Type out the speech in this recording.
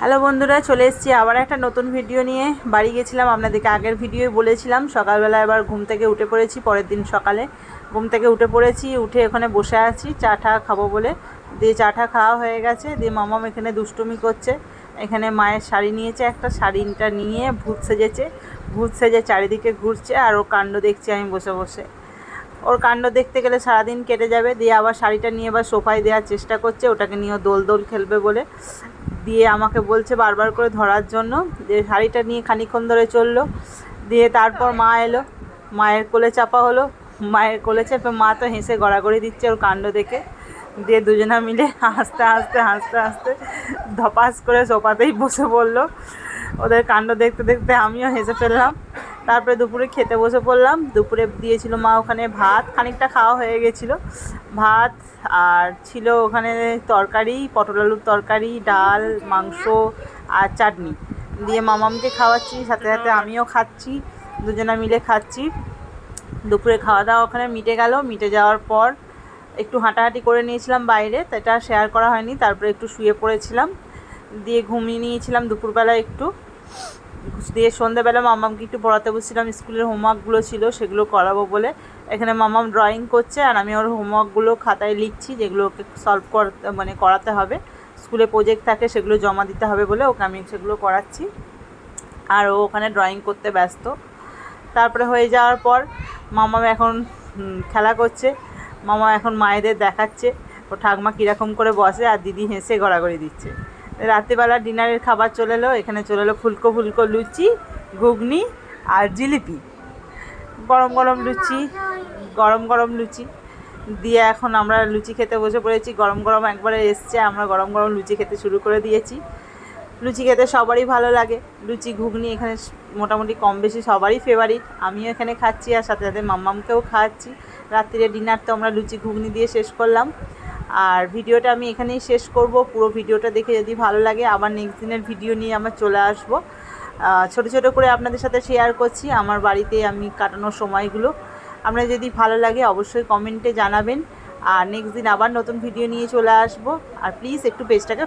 Hello বন্ধুরা, চলে এসেছি আবার একটা নতুন ভিডিও নিয়ে। বাড়ি গেছিলাম আপনাদেরকে আগের ভিডিওয় বলেছিলাম। সকালবেলা এবার ঘুম থেকে উঠে পড়েছি, পরের দিন সকালে। ঘুম থেকে উঠে পড়েছি, উঠে ওখানে বসে আছি, চা ঠা খাব বলে। দিয়ে চা ঠা খাওয়া হয়ে গেছে, দিয়ে মামাম এখানে দুষ্টুমি করছে। এখানে মায়ের শাড়ি নিয়েছে, একটা শাড়িটা নিয়ে ভূত সেজেছে। ভূত সেজে চারিদিকে ঘুরছে আর ও কাণ্ড দেখছি আমি বসে বসে। ওর কাণ্ড দেখতে গেলে সারাদিন কেটে যাবে, দিয়ে আবার শাড়িটা নিয়ে এবার সোফায় দেওয়ার চেষ্টা করছে, ওটাকে নিয়ে ও দোল দোল খেলবে বলে। দিয়ে আমাকে বলছে বারবার করে ধরার জন্য যে শাড়িটা নিয়ে খানিক্ষণ ধরে চলল। দিয়ে তারপর মা এলো, মায়ের কোলে চাপা হলো, মায়ের কোলে চেপে মা তো হেসে গড়াগড়ি দিচ্ছে ওর কাণ্ড দেখে। দিয়ে দুজনা মিলে হাসতে হাসতে হাসতে হাসতে ধপাস করে সোফাতেই বসে পড়ল। ওদের কাণ্ড দেখতে দেখতে আমিও হেসে ফেললাম। তারপরে দুপুরে খেতে বসে পড়লাম। দুপুরে দিয়েছিল মা ওখানে ভাত, খানিকটা খাওয়া হয়ে গেছিল। ভাত আর ছিল ওখানে তরকারি, পটল আলুর তরকারি, ডাল, মাংস আর চাটনি। দিয়ে মামামকে খাওয়াচ্ছি, সাথে সাথে আমিও খাচ্ছি, দুজনা মিলে খাচ্ছি। দুপুরে খাওয়া দাওয়া ওখানে মিটে গেল। মিটে যাওয়ার পর একটু হাঁটাহাঁটি করে নিয়েছিলাম বাইরে এটা শেয়ার করা হয়নি। তারপরে একটু শুয়ে পড়েছিলাম। দিয়ে ঘুমিয়ে নিয়েছিলাম দুপুরবেলা একটু। দিয়ে সন্ধ্যেবেলা মামামকে একটু পড়াতে বসছিলাম, স্কুলের হোমওয়ার্কগুলো ছিল সেগুলো করাবো বলে। এখানে মামাম ড্রয়িং করছে আর আমি ওর হোমওয়ার্কগুলো খাতায় লিখছি যেগুলো ওকে সলভ করতে মানে করাতে হবে। স্কুলে প্রজেক্ট থাকে সেগুলো জমা দিতে হবে বলে ওকে আমি সেগুলো করাচ্ছি। আর ও ওখানে ড্রয়িং করতে ব্যস্ত। তারপরে হয়ে যাওয়ার পর মামা এখন খেলা করছে। মামা এখন মায়েদের দেখাচ্ছে। ও ঠাকমা কীরকম করে বসে আর দিদি হেসে গড়াগড়ি দিচ্ছে। রাত্রিবেলা ডিনারের খাবার চলে এলো, এখানে চলে এলো ফুলকো ফুলকো লুচি, ঘুগনি আর জিলিপি। গরম গরম লুচি, গরম গরম লুচি। দিয়ে এখন আমরা লুচি খেতে বসে পড়েছি, গরম গরম একবারে এসছে, আমরা গরম গরম লুচি খেতে শুরু করে দিয়েছি। লুচি খেতে সবারই ভালো লাগে, লুচি, ঘুগনি এখানে মোটামুটি কম বেশি সবারই ফেভারিট আমিও এখানে খাচ্ছি আর সাথে সাথে মাম্মামকেও খাওয়াচ্ছি। রাত্রিরে ডিনার তো আমরা লুচি, ঘুগনি দিয়ে শেষ করলাম। আর ভিডিওটা আমি এখানেই শেষ করব। পুরো ভিডিওটা দেখে যদি ভালো লাগে, আবার নেক্সট দিনের ভিডিও নিয়ে আমার চলে আসব। ছোট ছোট করে আপনাদের সাথে শেয়ার করছি আমার বাড়িতে আমি কাটানোর সময়গুলো। আপনার যদি ভালো লাগে অবশ্যই কমেন্টে জানাবেন। আর নেক্সট দিন আবার নতুন ভিডিও নিয়ে চলে আসব। আর প্লিজ একটু পেজটাকে